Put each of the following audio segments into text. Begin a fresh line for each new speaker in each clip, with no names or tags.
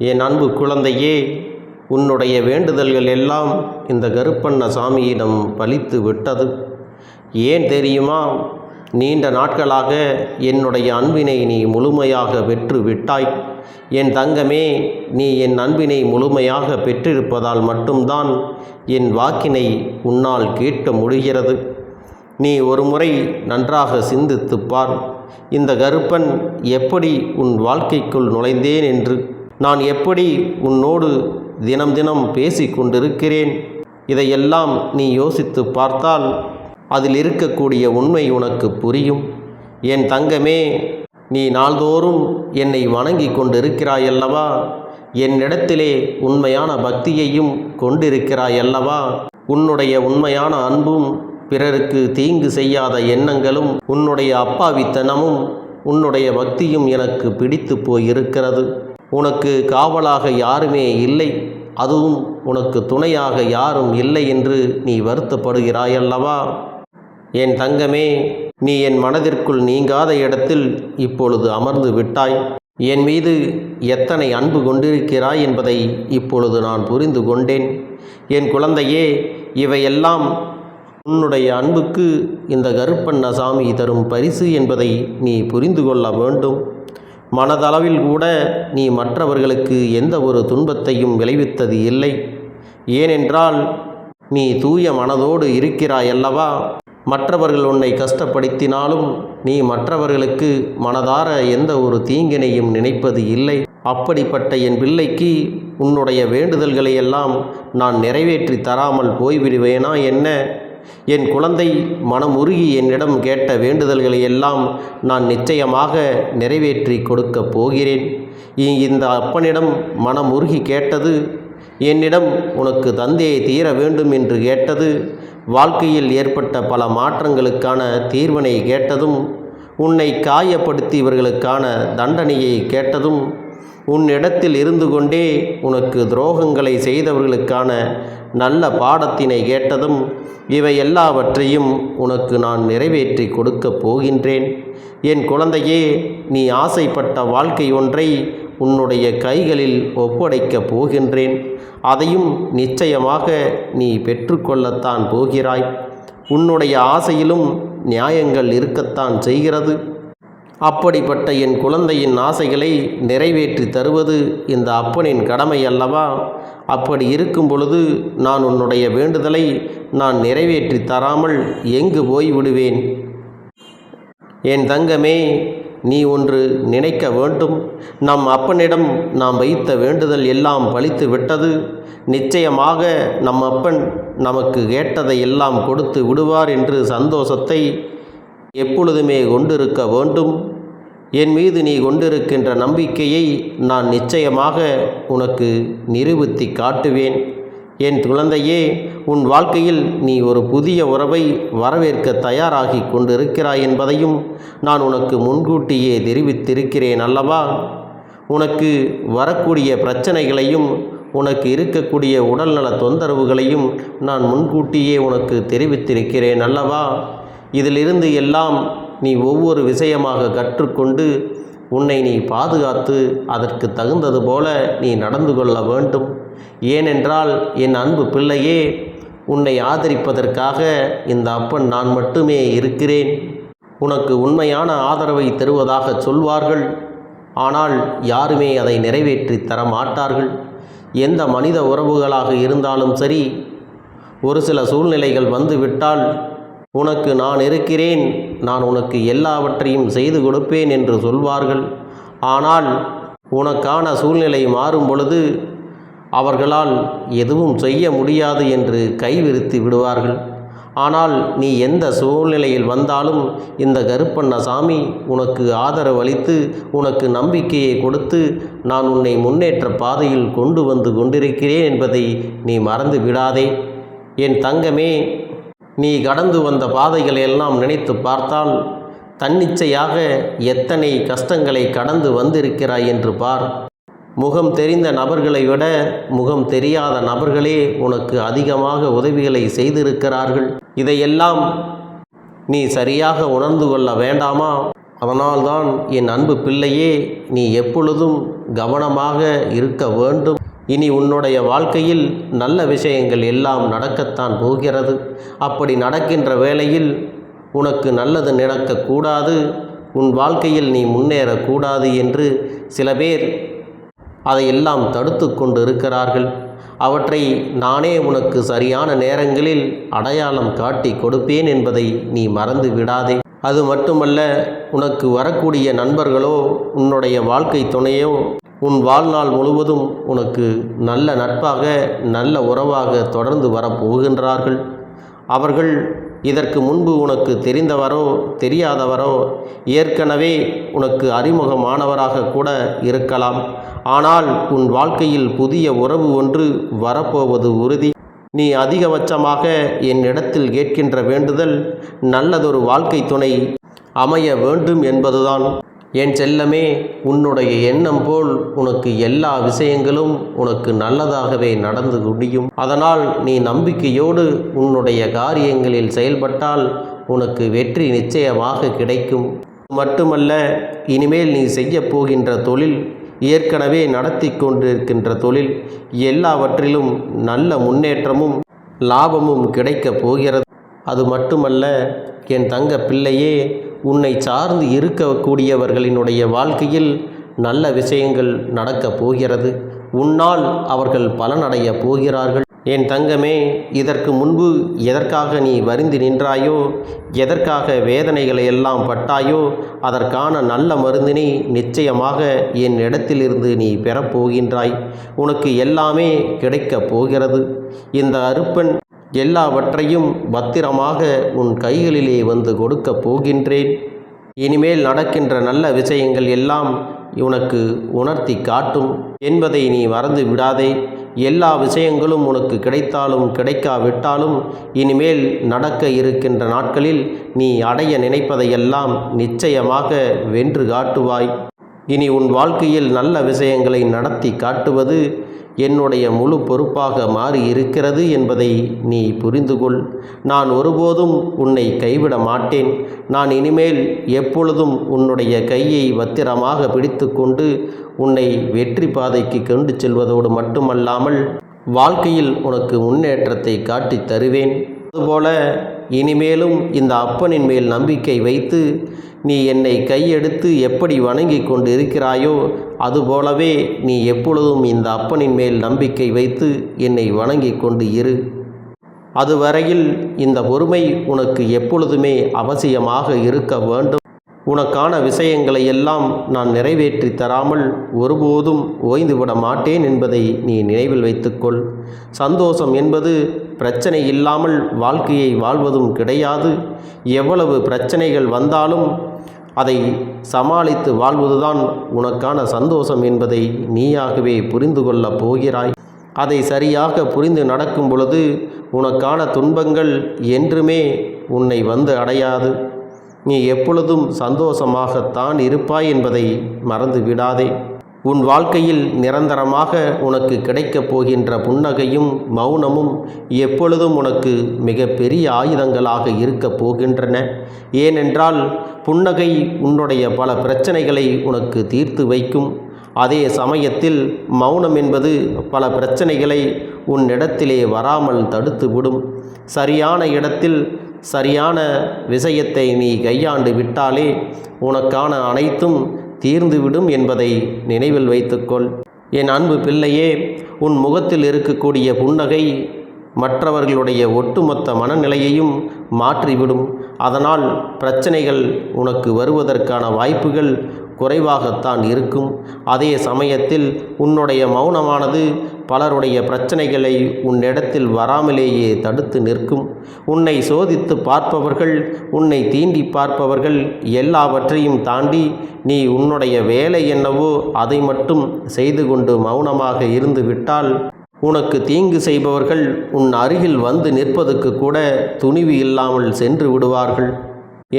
என் அன்பு குழந்தையே உன்னுடைய வேண்டுதல்கள் எல்லாம் இந்த கருப்பண்ண சாமியிடம் பலித்து விட்டது. ஏன் தெரியுமா? நீண்ட நாட்களாக என்னுடைய அன்பினை நீ முழுமையாக பெற்று விட்டாய். என் தங்கமே நீ என் அன்பினை முழுமையாக பெற்றிருப்பதால் மட்டும்தான் என் வாக்கினை உன்னால் கேட்க முடிகிறது. நீ ஒருமுறை நன்றாக சிந்தித்துப்பார் இந்த கருப்பன் எப்படி உன் வாழ்க்கைக்குள் நுழைந்தேன் என்று நான் எப்படி உன்னோடு தினம் தினம் பேசி கொண்டிருக்கிறேன் இதையெல்லாம் நீ யோசித்து பார்த்தால் அதில் இருக்கக்கூடிய உண்மை உனக்கு புரியும். என் தங்கமே நீ நாள்தோறும் என்னை வணங்கி கொண்டிருக்கிறாயல்லவா? என்னிடத்திலே உண்மையான பக்தியையும் கொண்டிருக்கிறாயல்லவா? உன்னுடைய உண்மையான அன்பும் பிறருக்கு தீங்கு செய்யாத எண்ணங்களும் உன்னுடைய அப்பாவித்தனமும் உன்னுடைய பக்தியும் எனக்கு பிடித்து போயிருக்கிறது. உனக்கு காவலாக யாருமே இல்லை அதுவும் உனக்கு துணையாக யாரும் இல்லை என்று நீ வருத்தப்படுகிறாயல்லவா? என் தங்கமே நீ என் மனதிற்குள் நீங்காத இடத்தில் இப்பொழுது அமர்ந்து விட்டாய். என் மீது எத்தனை அன்பு கொண்டிருக்கிறாய் என்பதை இப்பொழுது நான் புரிந்து கொண்டேன். என் குழந்தையே இவையெல்லாம் உன்னுடைய அன்புக்கு இந்த கருப்பண்ண சாமி தரும் பரிசு என்பதை நீ புரிந்து கொள்ள வேண்டும். மனதளவில் கூட நீ மற்றவர்களுக்கு எந்த ஒரு துன்பத்தையும் விளைவித்தது இல்லை. ஏனென்றால் நீ தூய மனதோடு இருக்கிறாயல்லவா? மற்றவர்கள் உன்னை கஷ்டப்படுத்தினாலும் நீ மற்றவர்களுக்கு மனதார எந்த ஒரு தீங்கினையும் நினைப்பது இல்லை. அப்படிப்பட்ட என் பிள்ளைக்கு உன்னுடைய வேண்டுதல்களை எல்லாம் நான் நிறைவேற்றி தராமல் போய்விடுவேனா என்ன? என் குழந்தை மனம் உருகி என்னிடம் கேட்ட வேண்டுதல்களை எல்லாம் நான் நிச்சயமாக நிறைவேற்றி கொடுக்கப் போகிறேன். இந்த அப்பனிடம் மனமுருகி கேட்டது என்னிடம் உனக்கு தந்தையை தீர வேண்டும் என்று கேட்டது வாழ்க்கையில் ஏற்பட்ட பல மாற்றங்களுக்கான தீர்வினை கேட்டதும் உன்னை காயப்படுத்தியவர்களுக்கான தண்டனையை கேட்டதும் உன்னிடத்தில் இருந்து கொண்டே உனக்கு துரோகங்களை செய்தவர்களுக்கான நல்ல பாடத்தினை கேட்டதும் இவை எல்லாவற்றையும் உனக்கு நான் நிறைவேற்றி கொடுக்கப் போகின்றேன். என் குழந்தையே நீ ஆசைப்பட்ட வாழ்க்கை ஒன்றை உன்னுடைய கைகளில் ஒப்படைக்கப் போகின்றேன். அதையும் நிச்சயமாக நீ பெற்றுக்கொள்ளத்தான் போகிறாய். உன்னுடைய ஆசையிலும் நியாயங்கள் இருக்கத்தான் செய்கிறது. அப்படிப்பட்ட என் குழந்தையின் ஆசைகளை நிறைவேற்றி தருவது இந்த அப்பனின் கடமை அல்லவா? அப்படி இருக்கும் பொழுது நான் உன்னுடைய வேண்டுதலை நான் நிறைவேற்றி தராமல் எங்கு போய் விடுவேன்? என் தங்கமே நீ ஒன்று நினைக்க வேண்டும். நம் அப்பனிடம் நாம் வைத்த வேண்டுதல் எல்லாம் பழித்து விட்டது. நிச்சயமாக நம் அப்பன் நமக்கு கேட்டதை எல்லாம் கொடுத்து விடுவார் என்று சந்தோஷத்தை எப்பொழுதுமே கொண்டிருக்க வேண்டும். என் மீது நீ கொண்டிருக்கின்ற நம்பிக்கையை நான் நிச்சயமாக உனக்கு நிரூபித்து காட்டுவேன். என் குழந்தையே உன் வாழ்க்கையில் நீ ஒரு புதிய உறவை வரவேற்க தயாராகி கொண்டிருக்கிறாய் என்பதையும் நான் உனக்கு முன்கூட்டியே தெரிவித்திருக்கிறேன் அல்லவா? உனக்கு வரக்கூடிய பிரச்சனைகளையும் உனக்கு இருக்கக்கூடிய உடல்நல தொந்தரவுகளையும் நான் முன்கூட்டியே உனக்கு தெரிவித்திருக்கிறேன் அல்லவா? இதிலிருந்து எல்லாம் நீ ஒவ்வொரு விஷயமாக கற்றுக்கொண்டு உன்னை நீ பாதுகாத்து அதற்கு தகுந்தது போல நீ நடந்து கொள்ள வேண்டும். ஏனென்றால் என் அன்பு பிள்ளையே உன்னை ஆதரிப்பதற்காக இந்த அப்பன் நான் மட்டுமே இருக்கிறேன். உனக்கு உண்மையான ஆதரவை தருவதாக சொல்வார்கள். ஆனால் யாருமே அதை நிறைவேற்றி தர மாட்டார்கள் எந்த மனித உறவுகளாக இருந்தாலும் சரி ஒரு சில சூழ்நிலைகள் வந்துவிட்டால் உனக்கு நான் இருக்கிறேன் நான் உனக்கு எல்லாவற்றையும் செய்து கொடுப்பேன் என்று சொல்வார்கள். ஆனால் உனக்கான சூழ்நிலை மாறும் பொழுது அவர்களால் எதுவும் செய்ய முடியாது என்று கைவிரித்து விடுவார்கள். ஆனால் நீ எந்த சூழ்நிலையில் வந்தாலும் இந்த கருப்பண்ண சாமி உனக்கு ஆதரவு அளித்து உனக்கு நம்பிக்கையை கொடுத்து நான் உன்னை முன்னேற்ற பாதையில் கொண்டு வந்து கொண்டிருக்கிறேன் என்பதை நீ மறந்து விடாதே என் தங்கமே நீ கடந்து வந்த பாதைகளை எல்லாம் நினைத்து பார்த்தால் தன்னிச்சையாக எத்தனை கஷ்டங்களை கடந்து வந்திருக்கிறாய் என்று பார். முகம் தெரிந்த நபர்களை விட முகம் தெரியாத நபர்களே உனக்கு அதிகமாக உதவிகளை செய்திருக்கிறார்கள். இதையெல்லாம் நீ சரியாக உணர்ந்து கொள்ள வேண்டாமா? அதனால்தான் என் அன்பு பிள்ளையே நீ எப்பொழுதும் கவனமாக இருக்க வேண்டும். இனி உன்னுடைய வாழ்க்கையில் நல்ல விஷயங்கள் எல்லாம் நடக்கத்தான் போகிறது. அப்படி நடக்கின்ற வேளையில் உனக்கு நல்லது நடக்கக்கூடாது. உன் வாழ்க்கையில் நீ முன்னேறக்கூடாது என்று சில பேர் அதையெல்லாம் தடுத்து கொண்டு இருக்கிறார்கள் அவற்றை நானே உனக்கு சரியான நேரங்களில் அடையாளம் காட்டி கொடுப்பேன் என்பதை நீ மறந்து விடாதே. அது மட்டுமல்ல உனக்கு வரக்கூடிய நண்பர்களோ உன்னுடைய வாழ்க்கை துணையோ உன் வாழ்நாள் முழுவதும் உனக்கு நல்ல நட்பாக நல்ல உறவாக தொடர்ந்து வரப்போகின்றார்கள் அவர்கள் இதற்கு முன்பு உனக்கு தெரிந்தவரோ தெரியாதவரோ ஏற்கனவே உனக்கு அறிமுகமானவராக கூட இருக்கலாம். ஆனால் உன் வாழ்க்கையில் புதிய உறவு ஒன்று வரப்போவது உறுதி. நீ அதிகபட்சமாக என்னிடத்தில் கேட்கின்ற வேண்டுதல் நல்லதொரு வாழ்க்கை துணை அமைய வேண்டும் என்பதுதான். என் செல்லமே உன்னுடைய எண்ணம் போல் உனக்கு எல்லா விஷயங்களும் உனக்கு நல்லதாகவே நடந்து முடியும். அதனால் நீ நம்பிக்கையோடு உன்னுடைய காரியங்களில் செயல்பட்டால் உனக்கு வெற்றி நிச்சயமாக கிடைக்கும். மட்டுமல்ல இனிமேல் நீ செய்ய போகின்ற தொழில் ஏற்கனவே நடத்தி கொண்டிருக்கின்ற தொழில் எல்லாவற்றிலும் நல்ல முன்னேற்றமும் லாபமும் கிடைக்கப் போகிறது. அது மட்டுமல்ல என் தங்க பிள்ளையே உன்னை சார்ந்து இருக்கக்கூடியவர்களினுடைய வாழ்க்கையில் நல்ல விஷயங்கள் நடக்கப் போகிறது. உன்னால் அவர்கள் பலனடைய போகிறார்கள். என் தங்கமே இதற்கு முன்பு எதற்காக நீ வருந்தி நின்றாயோ எதற்காக வேதனைகளை எல்லாம் பட்டாயோ அதற்கான நல்ல மருந்தினை நிச்சயமாக என் இடத்திலிருந்து நீ பெறப்போகின்றாய் உனக்கு எல்லாமே கிடைக்கப் போகிறது. இந்த அருப்பன் எல்லாவற்றையும் பத்திரமாக உன் கைகளிலே வந்து கொடுக்கப் போகின்றேன். இனிமேல் நடக்கின்ற நல்ல விஷயங்கள் எல்லாம் உனக்கு உணர்த்தி காட்டும் என்பதை நீ மறந்து விடாதே. எல்லா விஷயங்களும் உனக்கு கிடைத்தாலும் கிடைக்காவிட்டாலும் இனிமேல் நடக்க இருக்கின்ற நாட்களில் நீ அடைய நினைப்பதையெல்லாம் நிச்சயமாக வென்று காட்டுவாய். இனி உன் வாழ்க்கையில் நல்ல விஷயங்களை நடத்தி காட்டுவது என்னுடைய முழு பொறுப்பாக மாறி இருக்கிறது என்பதை நீ புரிந்து கொள் நான் ஒருபோதும் உன்னை கைவிட மாட்டேன். நான் இனிமேல் எப்பொழுதும் உன்னுடைய கையை பத்திரமாக பிடித்து கொண்டு உன்னை வெற்றி பாதைக்கு கொண்டு செல்வதோடு மட்டுமல்லாமல் வாழ்க்கையில் உனக்கு முன்னேற்றத்தை காட்டித் தருவேன். அதுபோல இனிமேலும் இந்த அப்பனின் மேல் நம்பிக்கை வைத்து நீ என்னை கையெடுத்து எப்படி வணங்கி கொண்டு இருக்கிறாயோ அதுபோலவே நீ எப்பொழுதும் இந்த அப்பனின் மேல் நம்பிக்கை வைத்து என்னை வணங்கி கொண்டு இரு. அதுவரையில் இந்த பொறுமை உனக்கு எப்பொழுதுமே அவசியமாக இருக்க வேண்டும். உனக்கான விஷயங்களை எல்லாம் நான் நிறைவேற்றி தராமல் ஒருபோதும் ஓய்ந்துவிட மாட்டேன் என்பதை நீ நினைவில் வைத்துக்கொள். சந்தோஷம் என்பது பிரச்சனை இல்லாமல் வாழ்க்கையை வாழ்வதும் கிடையாது. எவ்வளவு பிரச்சனைகள் வந்தாலும் அதை சமாளித்து வாழ்வதுதான் உனக்கான சந்தோஷம் என்பதை நீயாகவே புரிந்து கொள்ளப் போகிறாய். அதை சரியாக புரிந்து நடக்கும் பொழுது உனக்கான துன்பங்கள் என்றுமே உன்னை வந்து அடையாது. நீ எப்பொழுதும் சந்தோஷமாகத்தான் இருப்பாய் என்பதை மறந்து விடாதே. உன் வாழ்க்கையில் நிரந்தரமாக உனக்கு கிடைக்கப் போகின்ற புன்னகையும் மௌனமும் எப்பொழுதும் உனக்கு மிகப்பெரிய ஆயுதங்களாக இருக்கப் போகின்றன. ஏனென்றால் புன்னகை உன்னுடைய பல பிரச்சனைகளை உனக்கு தீர்த்து வைக்கும். அதே சமயத்தில் மௌனம் என்பது பல பிரச்சனைகளை உன்னிடத்திலே வராமல் தடுத்து விடும் சரியான இடத்தில் சரியான விஷயத்தை நீ கையாண்டு விட்டாலே உனக்கான அனைத்தும் தீர்ந்துவிடும் என்பதை நினைவில் வைத்துக்கொள். என் அன்பு பிள்ளையே உன் முகத்தில் இருக்கக்கூடிய புன்னகை மற்றவர்களுடைய ஒட்டுமொத்த மனநிலையையும் மாற்றிவிடும். அதனால் பிரச்சனைகள் உனக்கு வருவதற்கான வாய்ப்புகள் குறைவாகத்தான் இருக்கும். அதே சமயத்தில் உன்னுடைய மௌனமானது பலருடைய பிரச்சனைகளை உன்னிடத்தில் வராமலேயே தடுத்து நிற்கும். உன்னை சோதித்து பார்ப்பவர்கள் உன்னை தீண்டி பார்ப்பவர்கள் எல்லாவற்றையும் தாண்டி நீ உன்னுடைய வேலை என்னவோ அதை மட்டும் செய்து கொண்டு மௌனமாக இருந்து விட்டால் உனக்கு தீங்கு செய்பவர்கள் உன் அருகில் வந்து நிற்பதுக்கு கூட துணிவு இல்லாமல் சென்று விடுவார்கள்.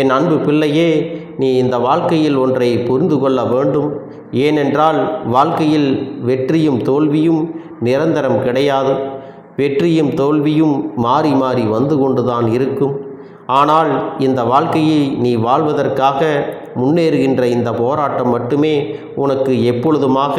என் அன்பு பிள்ளையே நீ இந்த வாழ்க்கையில் ஒன்றை புரிந்து கொள்ள வேண்டும். ஏனென்றால் வாழ்க்கையில் வெற்றியும் தோல்வியும் நிரந்தரம் கிடையாது. வெற்றியும் தோல்வியும் மாறி மாறி வந்து கொண்டுதான் இருக்கும். ஆனால் இந்த வாழ்க்கையை நீ வாழ்வதற்காக முன்னேறுகின்ற இந்த போராட்டம் மட்டுமே உனக்கு எப்பொழுதுமாக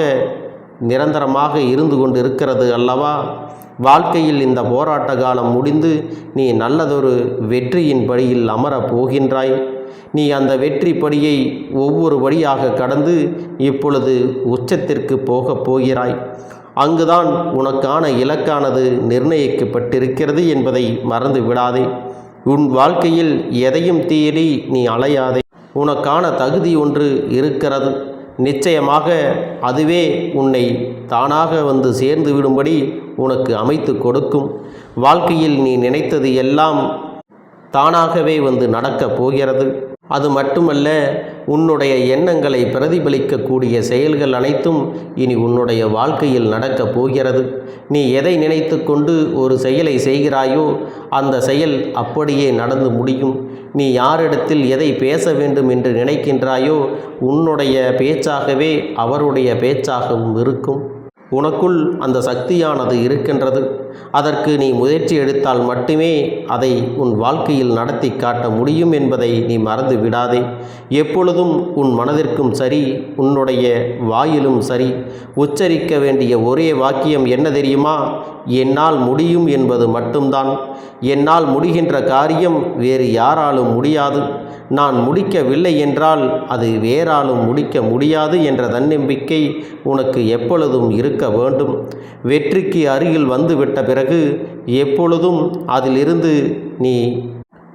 நிரந்தரமாக இருந்து கொண்டு இருக்கிறது அல்லவா? வாழ்க்கையில் இந்த போராட்ட காலம் முடிந்து நீ நல்லதொரு வெற்றியின் படியில் அமரப் போகின்றாய். நீ அந்த வெற்றி படியை ஒவ்வொரு படியாக கடந்து இப்பொழுது உச்சத்திற்கு போகப் போகிறாய். அங்குதான் உனக்கான இலக்கானது நிர்ணயிக்கப்பட்டிருக்கிறது என்பதை மறந்து விடாதே. உன் வாழ்க்கையில் எதையும் தேடி நீ அலையாதே. உனக்கான தகுதி ஒன்று இருக்கிறது. நிச்சயமாக அதுவே உன்னை தானாக வந்து சேர்ந்து விடும்படி உனக்கு அமைத்து கொடுக்கும். வாழ்க்கையில் நீ நினைத்தது எல்லாம் தானாகவே வந்து நடக்கப் போகிறது. அது மட்டுமல்ல உன்னுடைய எண்ணங்களை பிரதிபலிக்கக்கூடிய செயல்கள் அனைத்தும் இனி உன்னுடைய வாழ்க்கையில் நடக்கப் போகிறது. நீ எதை நினைத்து கொண்டு ஒரு செயலை செய்கிறாயோ அந்த செயல் அப்படியே நடந்து முடியும். நீ யாரிடத்தில் எதை பேச வேண்டும் என்று நினைக்கின்றாயோ உன்னுடைய பேச்சாகவே அவருடைய பேச்சாகவும் இருக்கும். உனக்குள் அந்த சக்தியானது இருக்கின்றது. அதற்கு நீ முயற்சி எடுத்தால் மட்டுமே அதை உன் வாழ்க்கையில் நடத்தி காட்ட முடியும் என்பதை நீ மறந்து விடாதே. எப்பொழுதும் உன் மனதிற்கும் சரி உன்னுடைய வாயிலும் சரி. உச்சரிக்க வேண்டிய ஒரே வாக்கியம் என்ன தெரியுமா? என்னால் முடியும் என்பது மட்டும்தான். என்னால் முடிகின்ற காரியம் வேறு யாராலும் முடியாது. நான் முடிக்கவில்லை என்றால் அது வேறாலும் முடிக்க முடியாது என்ற தன்னம்பிக்கை உனக்கு எப்பொழுதும் இருக்க வேண்டும். வெற்றிக்கு அருகில் வந்துவிட்ட பிறகு எப்பொழுதும் அதிலிருந்து நீ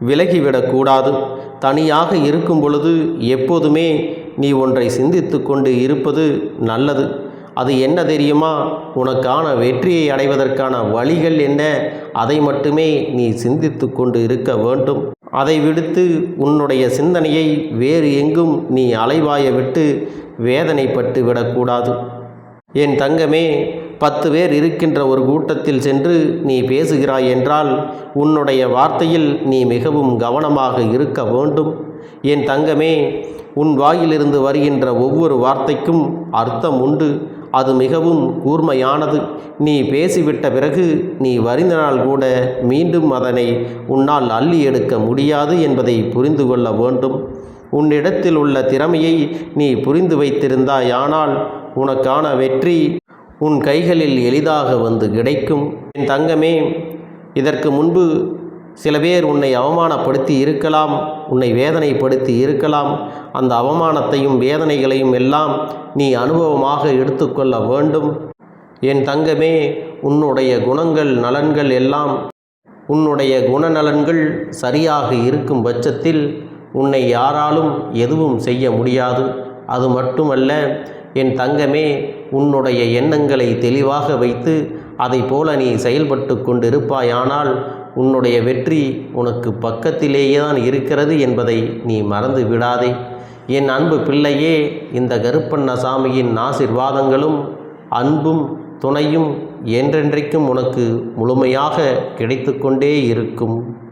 விலகிவிடக்கூடாது தனியாக இருக்கும் பொழுது எப்போதுமே நீ ஒன்றை சிந்தித்து கொண்டு இருப்பது நல்லது. அது என்ன தெரியுமா? உனக்கான வெற்றியை அடைவதற்கான வழிகள் என்ன? அதை மட்டுமே நீ சிந்தித்து கொண்டு இருக்க வேண்டும். அதை விடுத்து உன்னுடைய சிந்தனையை வேறு எங்கும் நீ அலைவாய விட்டு வேதனைப்பட்டு விடக்கூடாது. என் தங்கமே பத்து பேர் இருக்கின்ற ஒரு கூட்டத்தில் சென்று நீ பேசுகிறாய் என்றால் உன்னுடைய வார்த்தையில் நீ மிகவும் கவனமாக இருக்க வேண்டும். என் தங்கமே உன் வாயிலிருந்து வருகின்ற ஒவ்வொரு வார்த்தைக்கும் அர்த்தம் உண்டு. அது மிகவும் கூர்மையானது. நீ பேசிவிட்ட பிறகு நீ வருந்தினால் கூட மீண்டும் அதனை உன்னால் அள்ளி எடுக்க முடியாது என்பதை புரிந்து கொள்ள வேண்டும். உன்னிடத்தில் உள்ள திறமையை நீ புரிந்து வைத்திருந்தாயானால் உனக்கான வெற்றி உன் கைகளில் எளிதாக வந்து கிடைக்கும். என் தங்கமே இதற்கு முன்பு சில பேர் உன்னை அவமானப்படுத்தி இருக்கலாம் உன்னை வேதனைப்படுத்தி இருக்கலாம். அந்த அவமானத்தையும் வேதனைகளையும் எல்லாம் நீ அனுபவமாக எடுத்துக்கொள்ள வேண்டும். என் தங்கமே உன்னுடைய குணங்கள் நலன்கள் எல்லாம் உன்னுடைய குணநலன்கள் சரியாக இருக்கும் பட்சத்தில் உன்னை யாராலும் எதுவும் செய்ய முடியாது. அது மட்டுமல்ல என் தங்கமே உன்னுடைய எண்ணங்களை தெளிவாக வைத்து அதை போல நீ செயல்பட்டு கொண்டிருப்பாயானால் உன்னுடைய வெற்றி உனக்கு பக்கத்திலேயே தான் இருக்கிறது என்பதை நீ மறந்து விடாதே. என் அன்பு பிள்ளையே இந்த கருப்பண்ண சாமியின் ஆசிர்வாதங்களும் அன்பும் துணையும் என்றென்றைக்கும் உனக்கு முழுமையாக கிடைத்து கொண்டே இருக்கும்.